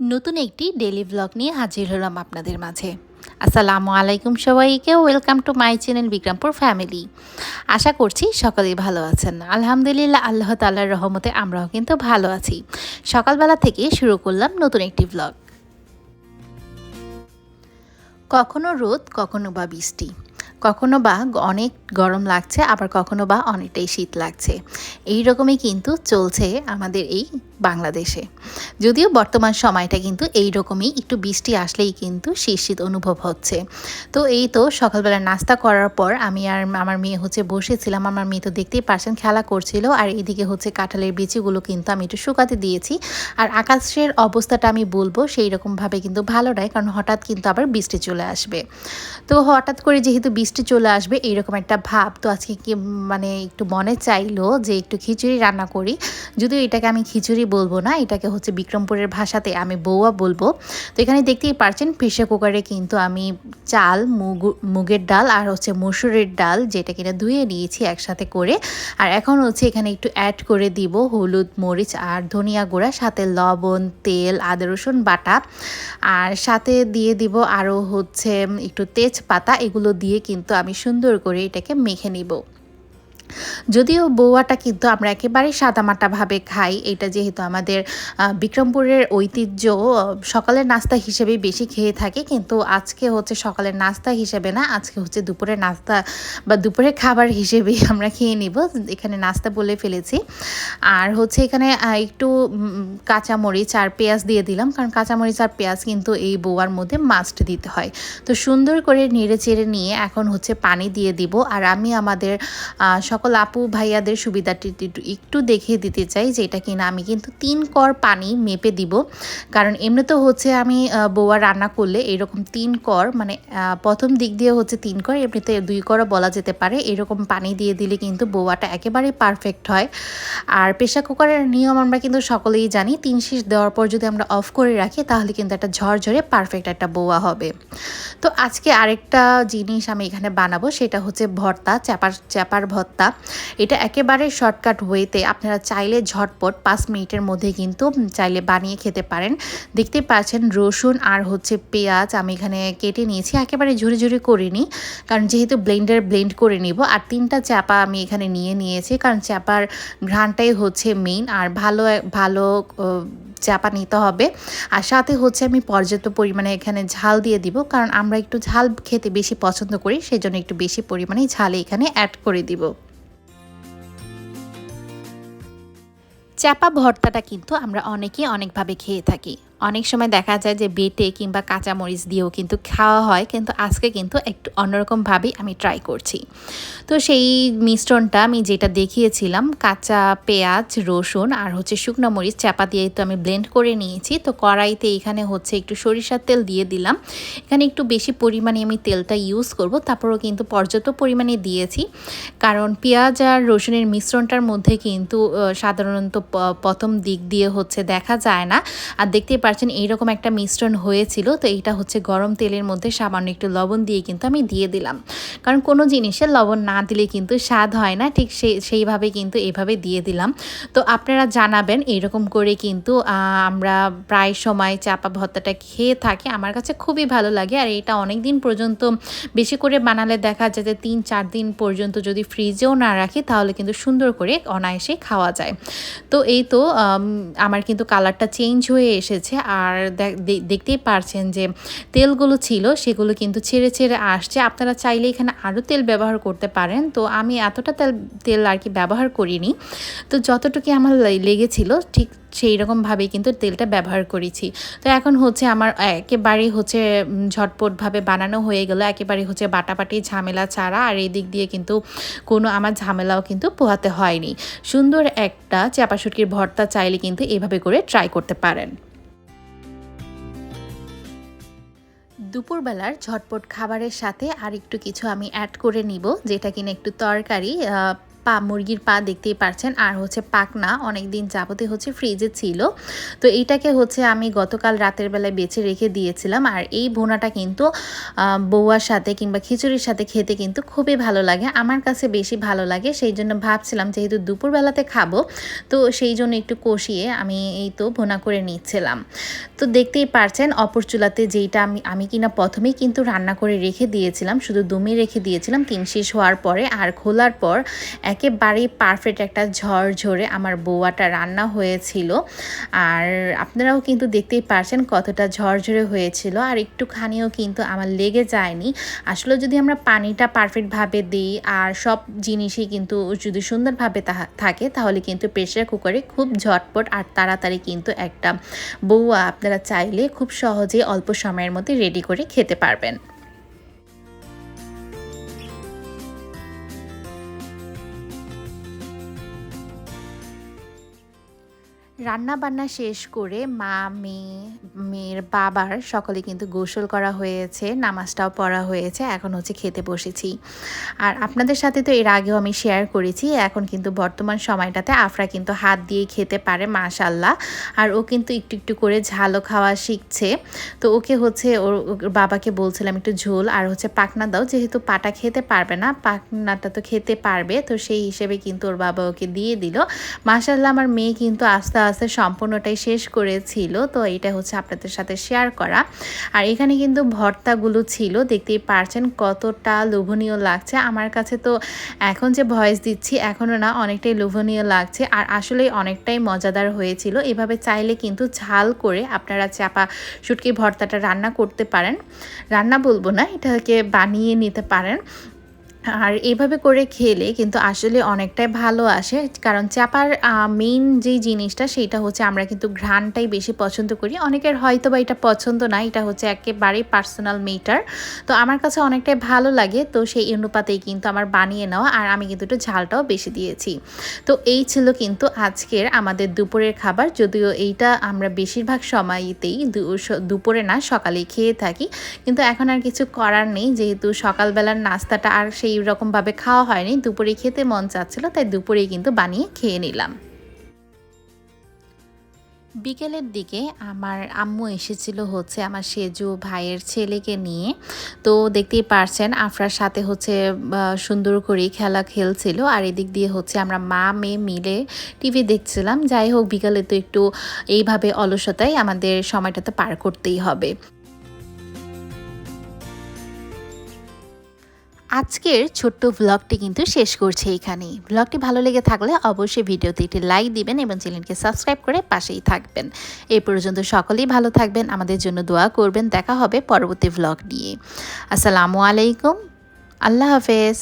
নতুন একটি daily blog নিয়ে হাজির হলাম আপনাদের মাঝে। আসসালামু আলাইকুম সবাইকে welcome to my channel Bikrampur family আশা করছি সকলেই ভালো আছেন। আলহামদুলিল্লাহ, আল্লাহ তাল্লার রহমতে আমরাও কিন্তু ভালো আছি। সকালবেলা থেকে শুরু করলাম নতুন একটি ব্লগ কখনো রোদ, কখনো বা বৃষ্টি। কখনো বা অনেক গরম লাগছে, আবার কখনো বা অনেকটাই শীত লাগছে। এই রকমই কিন্তু চলছে আমাদের এই বাংলাদেশে। যদিও বর্তমান সময়টা কিন্তু এই রকমই একটু বৃষ্টি আসলেই কিন্তু শীত শীত অনুভব হচ্ছে। তো এই তো সকালবেলা নাস্তা করার পর আমি আর আমার মেয়ে হচ্ছে বসেছিলাম, আমার মেয়ে তো দেখতেই পারছেন খেলা করছিল, আর এইদিকে হচ্ছে কাঁঠালের বিচিগুলো কিন্তু আমি একটু শুকাতে দিয়েছি। আর আকাশের অবস্থাটা আমি বলব সেই রকমভাবে কিন্তু ভালো নয়, কারণ হঠাৎ কিন্তু আবার বৃষ্টি চলে আসবে। তো হঠাৎ করে যেহেতু বৃষ্টি চলে আসবে, এইরকম একটা ভাব তো আজকে কি মানে একটু মনে চাইলো যে একটু খিচুড়ি রান্না করি। যদিও এটাকে আমি খিচুড়ি বলব না, এটাকে হচ্ছে বিক্রমপুরের ভাষাতে আমি বৌয়া বলব। তো এখানে দেখতেই পারছেন, প্রেশার কুকারে কিন্তু আমি চাল, মুগ, মুগের ডাল আর হচ্ছে মসুরের ডাল যেটা কিনা ধুয়ে নিয়েছি একসাথে করে। আর এখন হচ্ছে এখানে একটু অ্যাড করে দিব হলুদ, মরিচ আর ধনিয়া গুঁড়া, সাথে লবণ, তেল, আদা, রসুন বাটা। আর সাথে দিয়ে দিব আরও হচ্ছে একটু তেজপাতা, এগুলো দিয়ে কিন্তু আমি সুন্দর করে এটাকে মেখে নিব। যদিও বৌয়াটা কিন্তু আমরা একেবারেই সাদামাটাভাবে খাই, এটা যেহেতু আমাদের বিক্রমপুরের ঐতিহ্য সকালের নাস্তা হিসেবে বেশি খেয়ে থাকি, কিন্তু আজকে হচ্ছে সকালের নাস্তা হিসেবে না, আজকে হচ্ছে দুপুরের নাস্তা বা দুপুরের খাবার হিসেবেই আমরা খেয়ে নিব, এখানে নাস্তা বলে ফেলেছি। আর হচ্ছে এখানে একটু কাঁচামরিচ আর পেঁয়াজ দিয়ে দিলাম, কারণ কাঁচামরিচ আর পেঁয়াজ কিন্তু এই বৌয়ার মধ্যে মাস্ট দিতে হয়। তো সুন্দর করে নেড়ে চেড়ে নিয়ে এখন হচ্ছে পানি দিয়ে দিব, আর আমি আমাদের সকল আপু ভাইয়াদের সুবিধাটি একটু দেখিয়ে দিতে চাই যে এটা কিনা আমি কিন্তু তিন কর পানি মেপে দিব। কারণ এমনি তো হচ্ছে আমি বোয়া রান্না করলে এরকম তিন কর মানে প্রথম দিক দিয়ে হচ্ছে তিন কর এমনিতে দুই করও বলা যেতে পারে। এরকম পানি দিয়ে দিলে কিন্তু বোয়াটা একেবারে পারফেক্ট হয়। আর প্রেশার কুকারের নিয়ম আমরা কিন্তু সকলেই জানি, তিন শীষ দেওয়ার পর যদি আমরা অফ করে রাখি, তাহলে কিন্তু একটা ঝরঝরে পারফেক্ট একটা বোয়া হবে। তো আজকে আরেকটা জিনিস আমি এখানে বানাবো, সেটা হচ্ছে ভর্তা চাপার চাপার ভর্তা। এটা একেবারে শর্টকাট ওয়েতে আপনারা চাইলে ঝটপট পাঁচ মিনিটের মধ্যে কিন্তু চাইলে বানিয়ে খেতে পারেন। দেখতে পাচ্ছেন রসুন আর হচ্ছে পেঁয়াজ আমি এখানে কেটে নিয়েছি, একেবারে ঝুড়ি ঝুড়ি করিনি কারণ যেহেতু ব্লেন্ডার ব্লেন্ড করে নিব আর তিনটা চাপা আমি এখানে নিয়ে নিয়েছি কারণ চাপার ঘ্রানটাই হচ্ছে মেইন আর ভালো ভালো চাপা নিতে হবে। আর সাথে হচ্ছে আমি পর্যাপ্ত পরিমাণে এখানে ঝাল দিয়ে দিব কারণ আমরা একটু ঝাল খেতে বেশি পছন্দ করি, সেজন্য একটু বেশি পরিমাণে ঝাল এখানে অ্যাড করে দিব। চাপা ভর্তাটা কিন্তু আমরা অনেকেই অনেকভাবে খেয়ে থাকি। অনেক সময় দেখা যায় যে বেটে কিংবা কাঁচামরিচ দিয়েও কিন্তু খাওয়া হয়, কিন্তু আজকে কিন্তু একটু অন্যরকমভাবেই আমি ট্রাই করছি। তো সেই মিশ্রণটা আমি যেটা দেখিয়েছিলাম, কাঁচা পেঁয়াজ, রসুন আর হচ্ছে শুকনো মরিচ চাপা দিয়ে তো আমি ব্লেন্ড করে নিয়েছি। তো কড়াইতে এখানে হচ্ছে একটু সরিষার তেল দিয়ে দিলাম। এখানে একটু বেশি পরিমাণে আমি তেলটা ইউজ করব, তারপরও কিন্তু পর্যাপ্ত পরিমাণে দিয়েছি। কারণ পেঁয়াজ আর রসুনের মিশ্রণটার মধ্যে কিন্তু সাধারণত প্রথম দিক দিয়ে হচ্ছে দেখা যায় না। আর দেখতে পারছেন এইরকম একটা মিশ্রণ হয়েছিল। তো এইটা হচ্ছে গরম তেলের মধ্যে সামান্য একটু লবণ দিয়ে কিন্তু আমি দিয়ে দিলাম। কারণ কোনো জিনিসে লবণ না দিলে কিন্তু স্বাদ হয় না। ঠিক সেই, সেইভাবে কিন্তু এভাবে দিয়ে দিলাম। তো আপনারা জানাবেন এরকম করে কিন্তু আমরা প্রায় সময় চাপা ভর্তাটা খেয়ে থাকি। আমার কাছে খুবই ভালো লাগে। আর এটা অনেক দিন পর্যন্ত বেশি করে বানালে দেখা যায় যে তিন, চার দিন পর্যন্ত যদি ফ্রিজেও না রাখি, তাহলে কিন্তু সুন্দর করে অনায়াসে খাওয়া যায়। তো এই তো আমার কিন্তু কালারটা চেঞ্জ হয়ে এসেছে। আর দেখতেই পারছেন যে তেলগুলো ছিল, সেগুলো কিন্তু ছেড়ে ছেড়ে আসছে। আপনারা চাইলে এখানে আরও তেল ব্যবহার করতে পারেন। তো আমি এতটা তেল তেল আর কি ব্যবহার করিনি। তো যতটুকু আমার লেগেছিল, ঠিক সেই রকমভাবেই কিন্তু তেলটা ব্যবহার করেছি। তো এখন হচ্ছে আমার একেবারে হচ্ছে ঝটপটভাবে বানানো হয়ে গেলো। একেবারে হচ্ছে বাটাবাটি, ঝামেলা ছাড়া। আর এই দিক দিয়ে কিন্তু কোনো আমার ঝামেলাও কিন্তু পোহাতে হয়নি। সুন্দর একটা চাপা শুটকির ভর্তা চাইলে কিন্তু এভাবে করে ট্রাই করতে পারেন। দুপুরবেলার ঝটপট খাবারের সাথে আর একটু কিছু আমি অ্যাড করে নিব, যেটা কিনা একটু তরকারি পা, মুরগির পা দেখতেই পারছেন। আর হচ্ছে পাকনা অনেক দিন যাবতে হচ্ছে ফ্রিজে ছিল। তো এইটাকে হচ্ছে আমি গতকাল রাতের বেলায় বেছে রেখে দিয়েছিলাম। আর এই ভুনাটা কিন্তু বৌয়ার সাথে কিংবা খিচুড়ির সাথে খেতে কিন্তু খুবই ভালো লাগে। আমার কাছে বেশি ভালো লাগে। সেই জন্য ভাবছিলাম যেহেতু দুপুরবেলাতে খাব, তো সেই জন্য একটু কষিয়ে আমি এই তো ভোনা করে নিচ্ছিলাম। তো দেখতেই পারছেন অপর চুলাতে যেইটা আমি আমি কিনা প্রথমেই কিন্তু রান্না করে রেখে দিয়েছিলাম। শুধু দমে রেখে দিয়েছিলাম। তিন শেষ হওয়ার পরে আর খোলার পর একেবারেই পারফেক্ট একটা ঝড় ঝরে আমার বৌয়াটা রান্না হয়েছিল। আর আপনারাও কিন্তু দেখতেই পারছেন কতটা ঝরঝরে হয়েছিল। আর একটুখানিও কিন্তু আমার লেগে যায়নি। আসলে যদি আমরা পানিটা পারফেক্টভাবে দিই আর সব জিনিসই কিন্তু যদি সুন্দরভাবে থাকে, তাহলে কিন্তু প্রেশার কুকারে খুব ঝটপট আর তাড়াতাড়ি কিন্তু একটা বউয়া আপনারা চাইলে খুব সহজেই অল্প সময়ের মধ্যে রেডি করে খেতে পারবেন। রান্না বান্না শেষ করে মা, মেয়ে, মেয়ের বাবার সকলে কিন্তু গোসল করা হয়েছে, নামাজটাও পড়া হয়েছে, এখন হচ্ছে খেতে বসেছি। আর আপনাদের সাথে তো এর আগেও আমি শেয়ার করেছি, এখন কিন্তু বর্তমান সময়টাতে আফরা কিন্তু হাত দিয়ে খেতে পারে মাশাল্লাহ আর ও কিন্তু একটু একটু করে ঝালও খাওয়া শিখছে। তো ওকে হচ্ছে ওর বাবাকে বলছিলাম একটু ঝোল, আর হচ্ছে পাকনা দাও, যেহেতু পাটা খেতে পারবে না পাকনাটা তো খেতে পারবে, তো সেই হিসেবে কিন্তু ওর বাবা ওকে দিয়ে দিল। মাশাল্লাহ আমার মেয়ে কিন্তু আস্তে আস্তে সম্পূর্ণটাই শেষ করেছিল, তো এটা হচ্ছে আপনাদের সাথে শেয়ার করা। আর এখানে কিন্তু ভর্তাগুলো ছিল, দেখতেই পারছেন কতটা লোভনীয় লাগছে। আমার কাছে তো এখন যে ভয়েস দিচ্ছি এখনও না অনেকটাই লোভনীয় লাগছে। আর আসলে অনেকটাই মজাদার হয়েছিল। এভাবে চাইলে কিন্তু ঝাল করে আপনারা চাপা শুটকি ভর্তাটা রান্না করতে পারেন। রান্না বলব না, এটাকে বানিয়ে নিতে পারেন। আর এভাবে করে খেলে কিন্তু আসলে অনেকটাই ভালো আসে। কারণ চাপার মেইন যেই জিনিসটা সেইটা হচ্ছে আমরা কিন্তু ঘ্রাণটাই বেশি পছন্দ করি। অনেকের হয়তো বা এটা পছন্দ না, এটা হচ্ছে একেবারেই পার্সোনাল মেটার তো আমার কাছে অনেকটাই ভালো লাগে, তো সেই অনুপাতেই কিন্তু আমার বানিয়ে নেওয়া আর আমি কিন্তু একটু ঝালটাও বেশি দিয়েছি। তো এই ছিল কিন্তু আজকের আমাদের দুপুরের খাবার। যদিও এইটা আমরা বেশিরভাগ সময়তেই দুপুরে না সকালে খেয়ে থাকি। কিন্তু এখন আর কিছু করার নেই, যেহেতু সকালবেলার নাস্তাটা আর সেই রকমভাবে খাওয়া হয়নি, দুপুরে খেতে মন চাচ্ছিল, তাই দুপুরেই কিন্তু বানিয়ে খেয়ে নিলাম। বিকেলের দিকে আমার আম্মু এসেছিল হচ্ছে আমার সেজু ভাইয়ের ছেলেকে নিয়ে। তো দেখতেই পারছেন, আফরার সাথে হচ্ছে সুন্দর করে খেলা খেলছিল, আর এদিক দিয়ে হচ্ছে আমরা মা, মেয়ে মিলে টিভি দেখছিলাম। যাই হোক, বিকালে তো একটু এইভাবে অলসতায় আমাদের সময়টা তো পার করতেই হবে। আজকের ছোট্ট ভ্লগটি কিন্তু শেষ করছে এখানেই। ভ্লগটি ভালো লেগে থাকলে অবশ্যই ভিডিওতে একটি লাইক দিবেন এবং চ্যানেলকে সাবস্ক্রাইব করে পাশেই থাকবেন। এ পর্যন্ত সকলেই ভালো থাকবেন, আমাদের জন্য দোয়া করবেন। দেখা হবে পরবর্তী ভ্লগ নিয়ে। আসসালামু আলাইকুম, আল্লাহ হাফেজ।